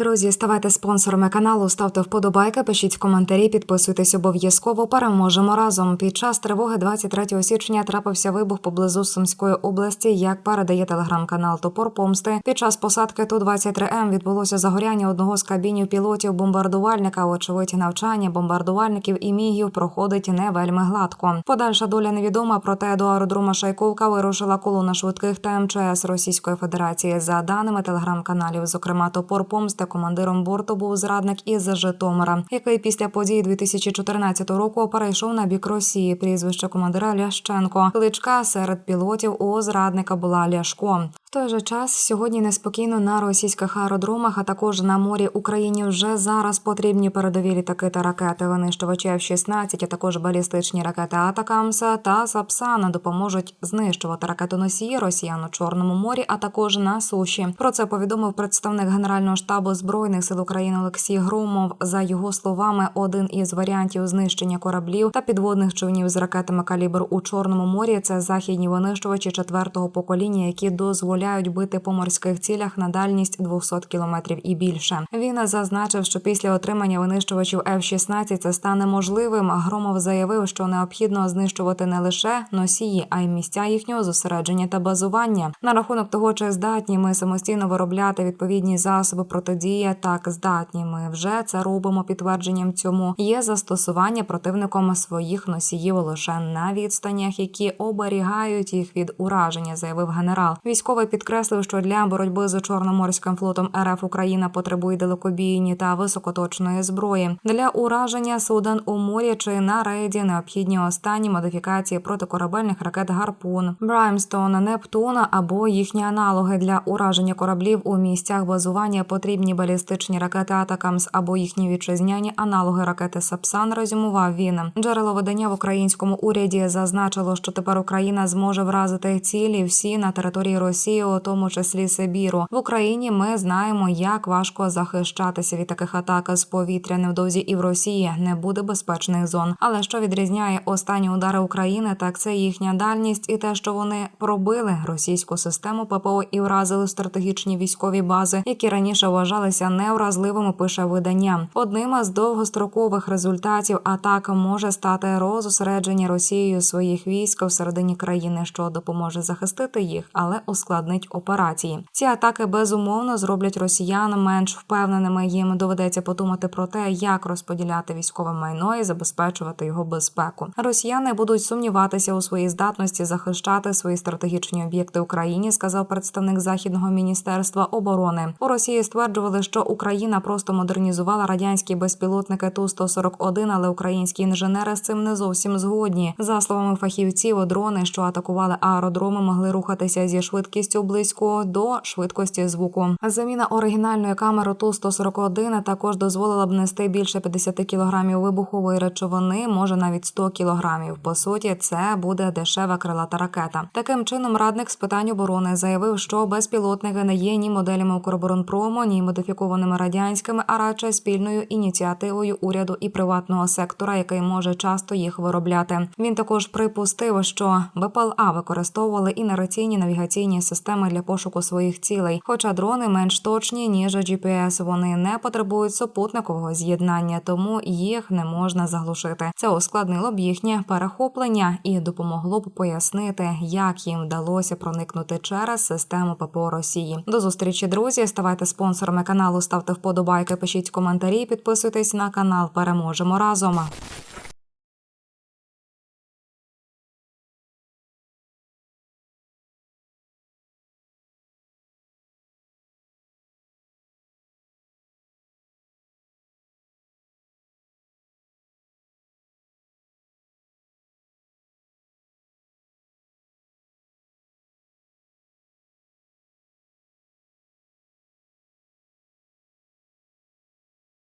Друзі, ставайте спонсорами каналу, ставте вподобайки, пишіть коментарі, підписуйтесь обов'язково. Переможемо разом. Під час тривоги 23 січня трапився вибух поблизу Сумської області. Як передає телеграм-канал Топор Помсти. Під час посадки ту 23 м відбулося загоряння одного з кабінів пілотів бомбардувальника. Очевидь, навчання бомбардувальників і мігів проходить не вельми гладко. Подальша доля невідома. Проте до аеродрома Шайковка вирушила колона швидких та МЧС Російської Федерації. За даними телеграм-каналів, зокрема Топор Помсти, командиром борту був зрадник із Житомира, який після подій 2014 року перейшов на бік Росії. Прізвище командира Лященко. Кличка серед пілотів у зрадника була Ляшко. Той же час сьогодні неспокійно на російських аеродромах, а також на морі Україні вже зараз потрібні передові літаки та ракети. Винищувачі F-16, а також балістичні ракети Атакамса та Сапсана допоможуть знищувати ракетоносії росіян у Чорному морі, а також на суші. Про це повідомив представник Генерального штабу збройних сил України Олексій Громов. За його словами, один із варіантів знищення кораблів та підводних човнів з ракетами калібр у Чорному морі це західні винищувачі четвертого покоління, які дозволяють бити по морських цілях на дальність 200 кілометрів і більше. Він зазначив, що після отримання винищувачів F-16 це стане можливим. Громов заявив, що необхідно знищувати не лише носії, а й місця їхнього зосередження та базування. На рахунок того, чи здатні ми самостійно виробляти відповідні засоби протидії, так здатні. Ми вже це робимо. Підтвердженням цьому є застосування противником своїх носіїв лише на відстанях, які оберігають їх від ураження, заявив генерал. Військовий підкреслив, що для боротьби з чорноморським флотом РФ Україна потребує далекобійні та високоточної зброї. Для ураження суден у морі чи на рейді необхідні останні модифікації протикорабельних ракет Гарпун, Браймстон, Нептун або їхні аналоги для ураження кораблів у місцях базування потрібні балістичні ракети Атакамс або їхні вітчизняні аналоги ракети Сапсан. Резюмував він. Джерело видання в українському уряді зазначило, що тепер Україна зможе вразити цілі всі на території Росії, у тому числі Сибіру. В Україні ми знаємо, як важко захищатися від таких атак з повітря. Невдовзі і в Росії не буде безпечних зон. Але що відрізняє останні удари України, так це їхня дальність і те, що вони пробили російську систему ППО і вразили стратегічні військові бази, які раніше вважалися невразливими. Пише видання. Одним із довгострокових результатів атак може стати розосередження Росією своїх військ всередині країни, що допоможе захистити їх, але ускладнить операції. Ці атаки безумовно зроблять росіян менш впевненими. Їм доведеться подумати про те, як розподіляти військове майно і забезпечувати його безпеку. Росіяни будуть сумніватися у своїй здатності захищати свої стратегічні об'єкти Україні, сказав представник західного міністерства оборони. У Росії стверджували, що Україна просто модернізувала радянські безпілотники ту 141 але українські інженери з цим не зовсім згодні. За словами фахівців, дрони, що атакували аеродроми, могли рухатися зі швидкістю близько до швидкості звуку. Заміна оригінальної камери ту 141 також дозволила б нести більше 50 кілограмів вибухової речовини, може навіть 100 кілограмів. По суті, це буде дешева крилата ракета. Таким чином, радник з питань оборони заявив, що безпілотники не є ні моделями Укроборонпрому, ні модифікованими радянськими, а радше спільною ініціативою уряду і приватного сектора, який може часто їх виробляти. Він також припустив, що БПЛА використовували інераційні навігаційні системи для пошуку своїх цілей. Хоча дрони менш точні ніж GPS, вони не потребують супутникового з'єднання, тому їх не можна заглушити. Це ускладнило б їхнє перехоплення і допомогло б пояснити, як їм вдалося проникнути через систему ППО Росії. До зустрічі, друзі. Ставайте спонсорами каналу, ставте вподобайки, пишіть коментарі, підписуйтесь на канал. Переможемо разом.